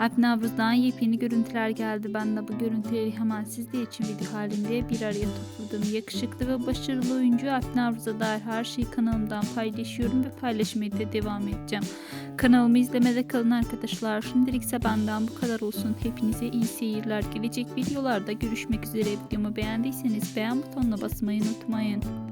Alp Navruz'dan yepyeni görüntüler geldi. Ben de bu görüntüleri hemen sizler için video halinde bir araya topladım. Yakışıklı ve başarılı oyuncu Alp Navruz'a dair her şeyi kanalımdan paylaşıyorum ve paylaşmaya da devam edeceğim. Kanalımı izlemede kalın arkadaşlar. Şimdilik ise benden bu kadar olsun. Hepinize iyi seyirler. Gelecek videolarda görüşmek üzere. Videomu beğendiyseniz beğen butonuna basmayı unutmayın.